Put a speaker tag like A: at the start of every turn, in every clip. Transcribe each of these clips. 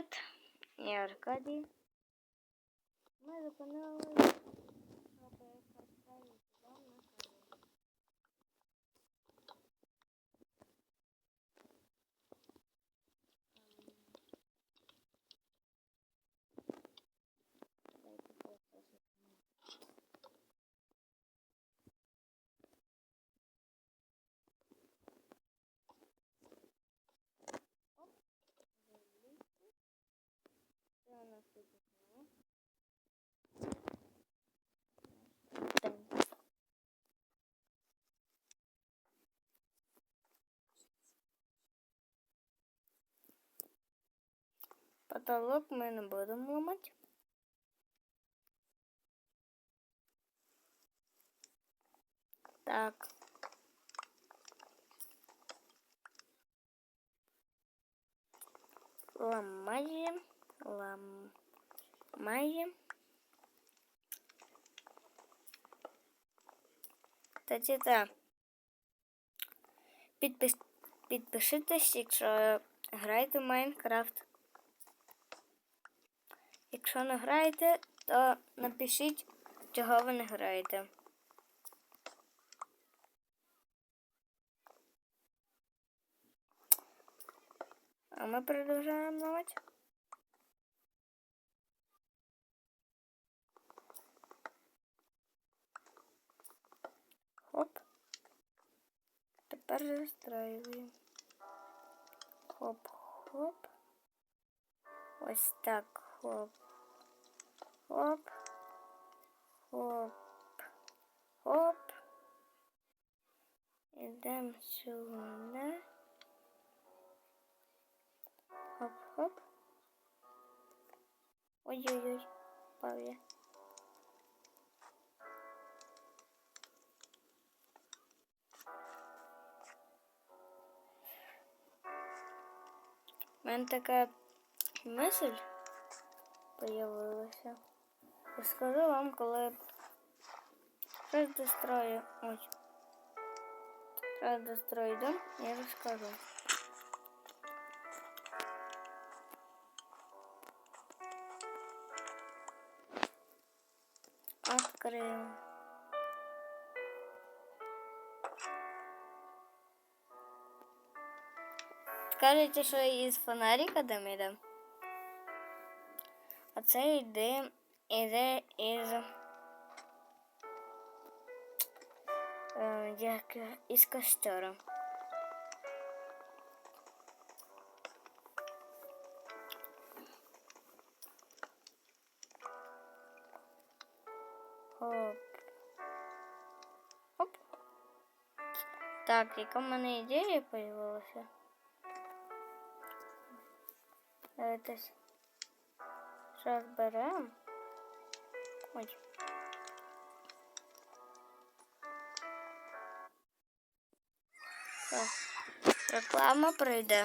A: привіт! Я Аркадій. Ми зупинилися. Потолок ми не будемо ламати. Так. Ламаем, ламаем. Тоді так. Підпис... Підпишитесь, якщо граєте в Майнкрафт. Якщо не граєте, то напишіть, чого ви не граєте. А мы продолжаем ломать. Хоп. Тепер застраиваем. Хоп-хоп. Ось так. Хоп. Хоп. Хоп. Хоп. Ідемо сюди. Хоп-хоп. Ой-ой-ой, впав я. У мене така мисль появилася. Розкажу вам, коли щось дострою. Ой. Треба дострою дом, я розкажу. Открыем. Скажете, що із фонарика дим іде? А це йде, іде із е, як із костера. Хоп. Хоп. Так, яка в мене ідея появилася? Давайте зараз беремо. Ой. Так. Реклама прийде.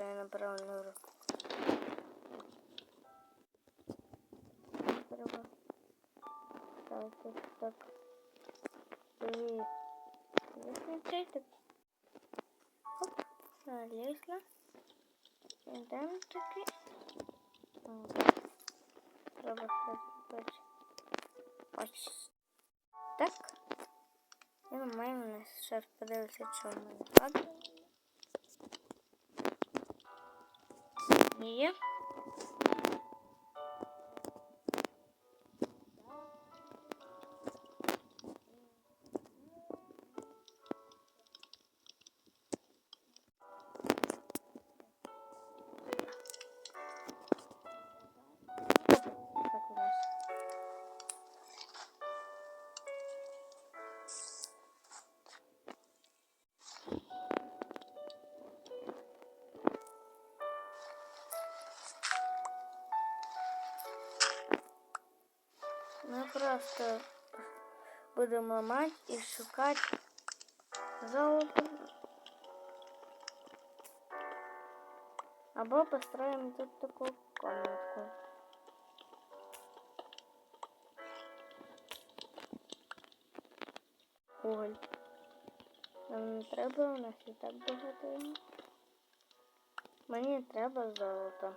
A: что я на правильную руку. Треба. Так, так, так. Привет. Выключай так. Хоп. Залезла. Ідемо таки. О, Треба щось Ось так. І ми маємо зараз подивитися, що в мене падає. ні. Є. просто будемо ламати і шукати золото. Або построїмо тут таку комнатку. Уголь. Нам не треба, у нас і так багато. є. Мені треба золото.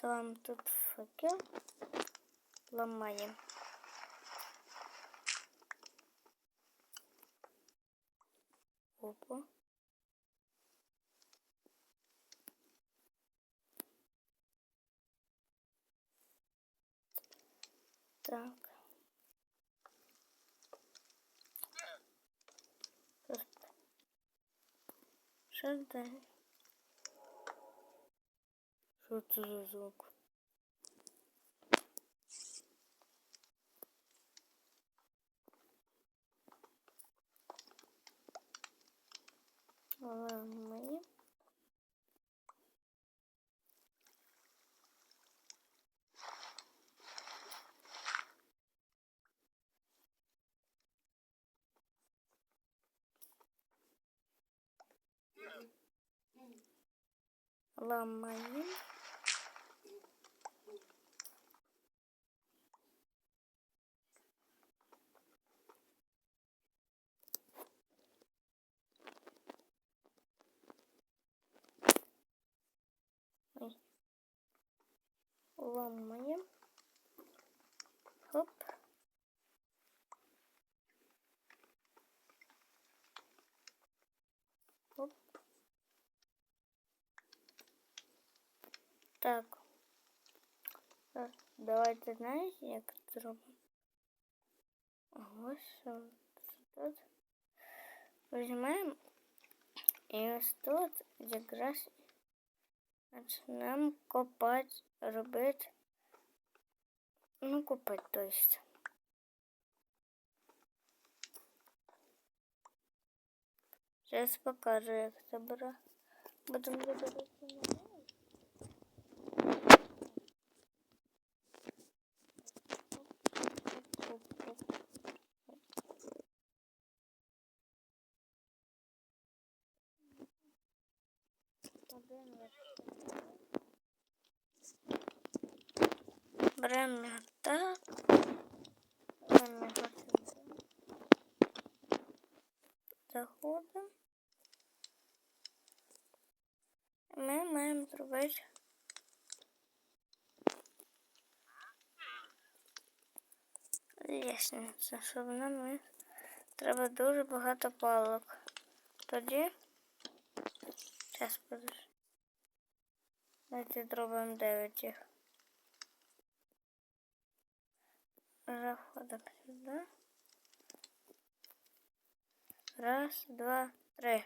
A: Там тут факел. Ламаємо. Опа. Так. Що далі? Що це за звук? Ламаємо. Ламаємо. Ой. Ламаємо. Хоп. Хоп. Так. Е, Давайте знаєте, як це зробимо? Ось що тут. Візьмемо і ось тут якраз почнемо копати, робити. Ну, копати, то есть. Зараз покажу, як це бере. Будемо дивитися його сюди. Заходимо. Ми маємо зробити лісницю, щоб нам треба дуже багато палок. Тоді зараз подожди. Давайте зробимо 9 їх. Заходимо сюди. Раз, два, три.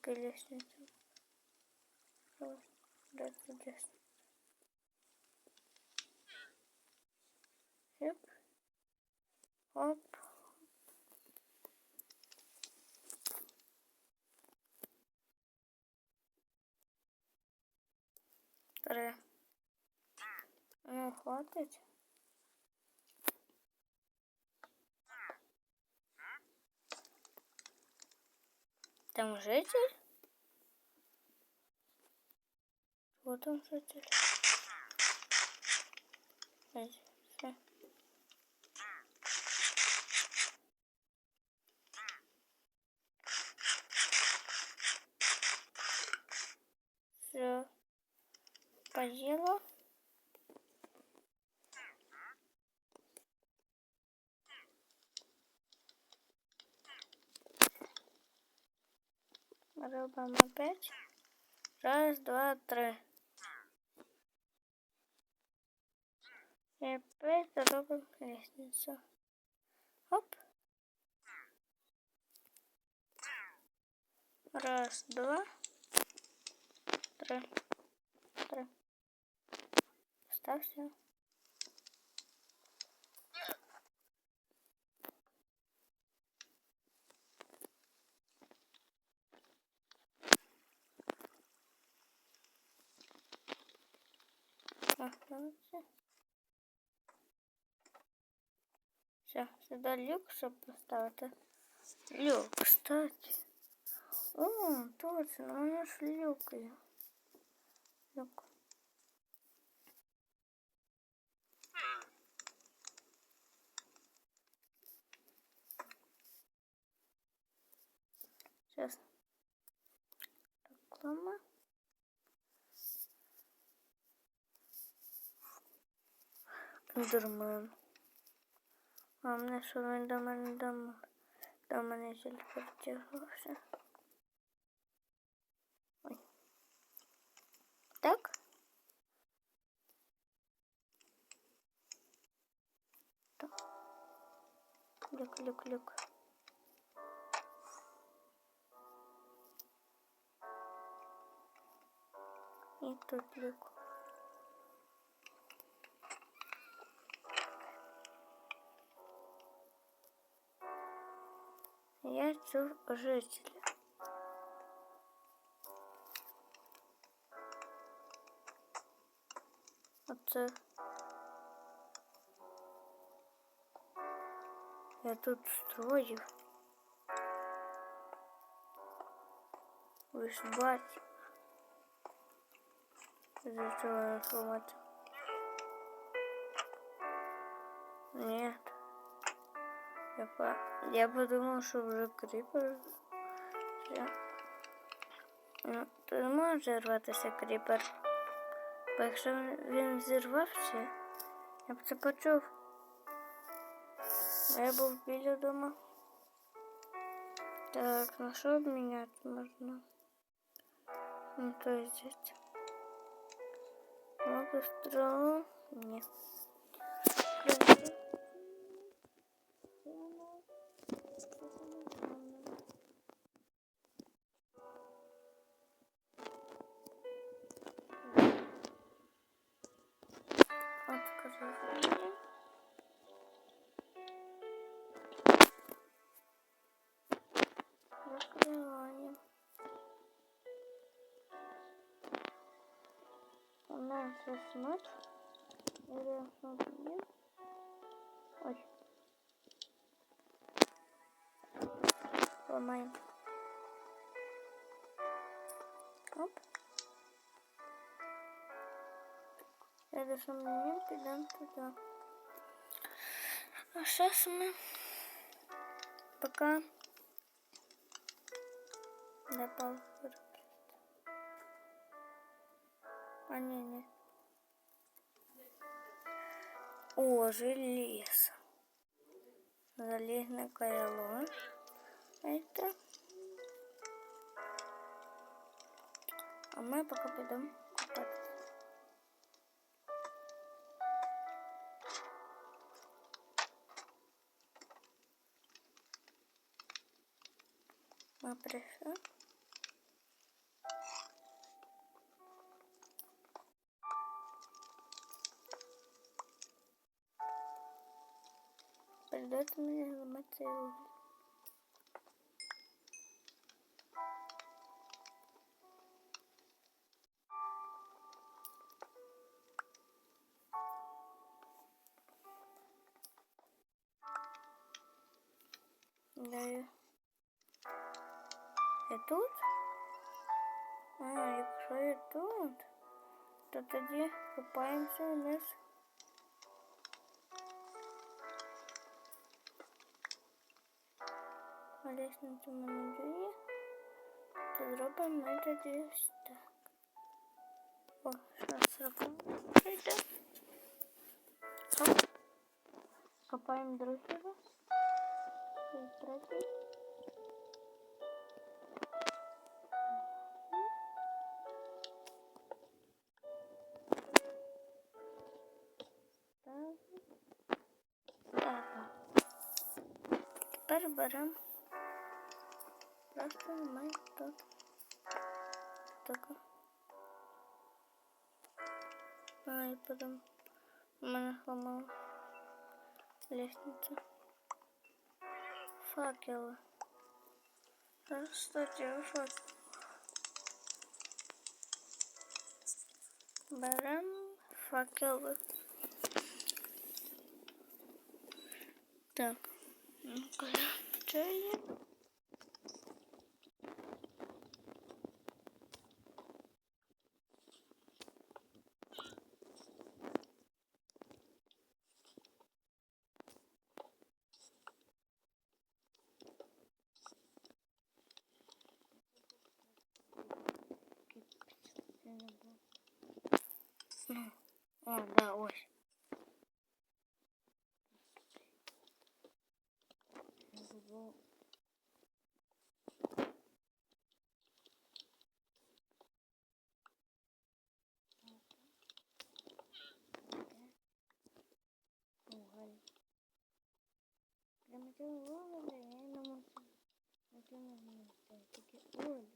A: Колесницу. Раз, два. Оп. Оп. Три. Ну, хватить. Там житель? Вот там житель. Все. Робимо опять. Раз, два, три. И опять робимо лестницу. Оп. Раз, два, три. Три. Стався. Остався. Все, сюди люк, щоб поставити. Люк, кстати. О, точно, у ж люк. Люк. Сейчас. Реклама. Дурман. А мене що він до мене дома? До мене тільки втягнувся. Ой. Так? Так. Люк, люк, люк. І тут люк. Чув жителя. Оце. Я тут строїв. Ви ж бачите. За чого? Нет. Я, по... я подумал, что уже крипер. Все. Ну, то не може рватися кріпер. Бо якщо він зірвався, я б це почув. А я був біля дома. Так, на що обміняти можна? Ну, то есть. Могу стрелу? Нет. У нас сейчас ночь. Или смотри. Ой. Ломаем. Оп. В следующем момент идем туда. А сейчас мы пока добавим. А не, не. О, железо. Залезное кайло. Это. А мы пока пойдем купаться. Мы пришли. Да, я... Я тут? А, якщо я тут, то тоді купаємося вниз. А лестницю ми не дає. То зробимо ми тоді ось так. О, зараз робимо. Прийде. Оп. Копаємо другий раз. І третій. Так. Тепер беремо Просто немає тут. Такого. А, и потом у меня сломалась Факелы. А, Кстати, факел. Берем факелы. Так. Ну-ка. Ну, О, да, ось. Прямо цього виводу я не можу на цьому місці. Тільки ой,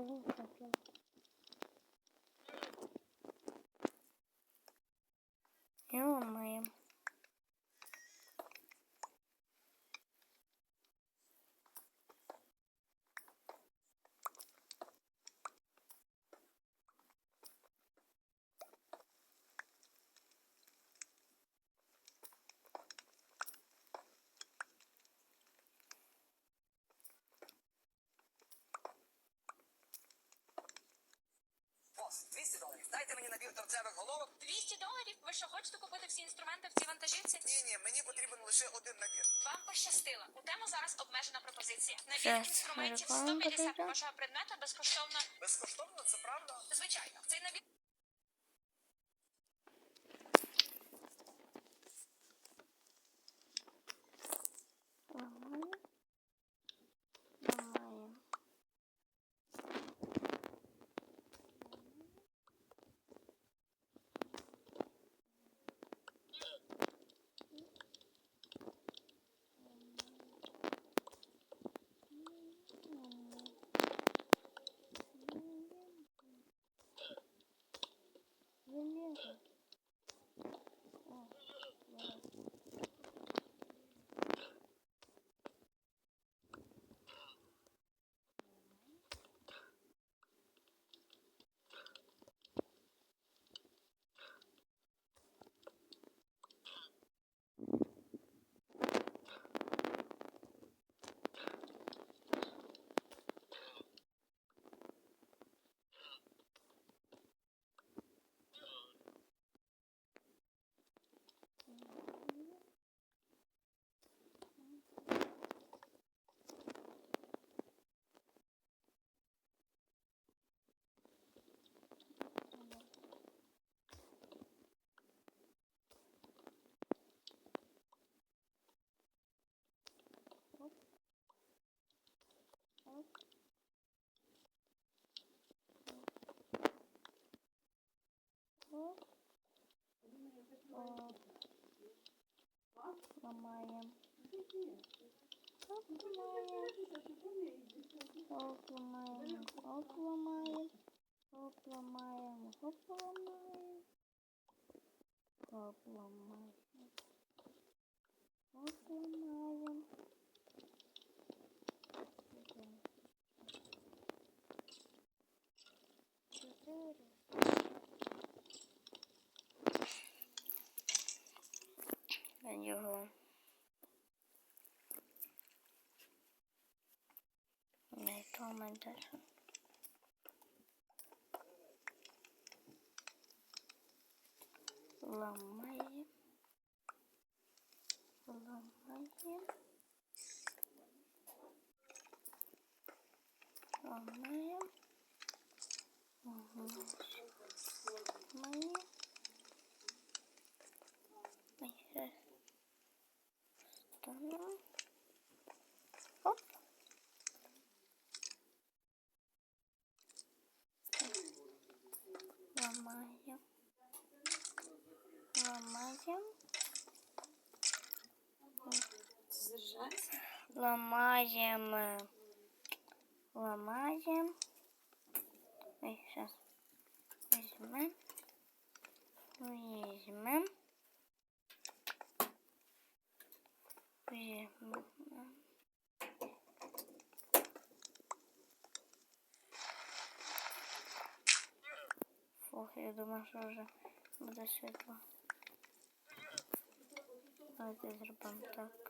A: Того факела.
B: Бос, 200 доларів. Дайте мені набір торцевих головок.
C: 200 доларів? Ви що хочете купити всі інструменти в цій вантажівці?
B: Ні, ні, мені потрібен лише один набір.
C: Вам пощастило. У тему зараз обмежена пропозиція. Набір
A: Щас,
C: інструментів
A: рекламка
C: 150
A: буде.
C: вашого предмета безкоштовно.
B: Безкоштовно, це правда?
C: Звичайно, цей набір
A: Оп. Ламаємо. Оп, ламаємо. Оп, ламаємо. Оп, ламаємо. Оп, ламаємо. Оп, ламаємо. Оп, ламаємо. Оп, ламаємо. Чотири. На нього. Не то ми даже. Ламаємо. Ламаємо. Ламаємо. Ламаємо. Ломаем. Ломаем. Ой, сейчас. Возьмем. Возьмем. Возьмем. Фух, я думаю, що вже буде світло. Давайте зробимо так.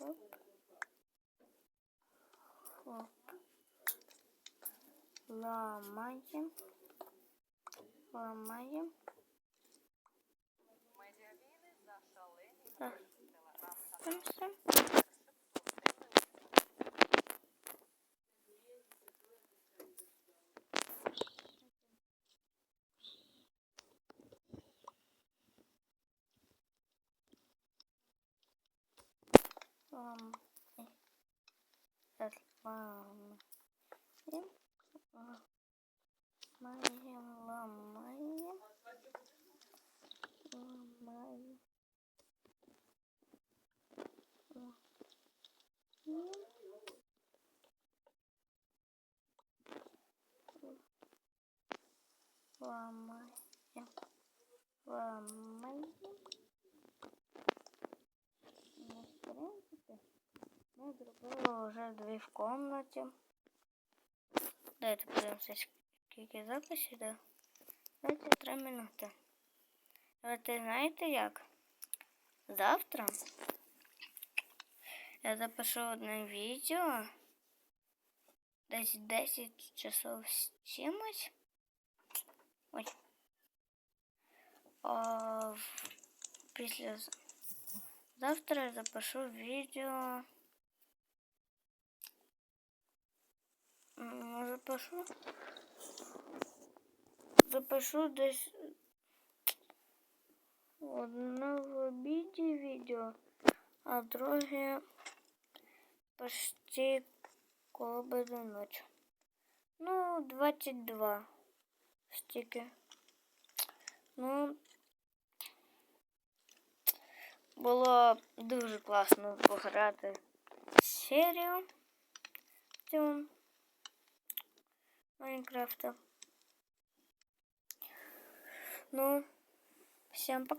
A: Оп. Оп. Ламаємо. Ламаємо. Так. Там все. Лам. ой. Так, лам. Ем. Ламаем, ламаем. Ми зробили вже дві в комнаті. Давайте подивимося, скільки записів, да? Давайте три минути. Давайте знаєте як? Завтра я запишу одне відео. Десь 10 часов з чимось. Ой. А, після завтра я запишу відео. Запишу. Запишу десь одне в обіді відео, а друге почти коло до ночі. Ну, 22 стільки. Ну, було дуже класно пограти серію цю Майнкрафта. Ну, всем пока.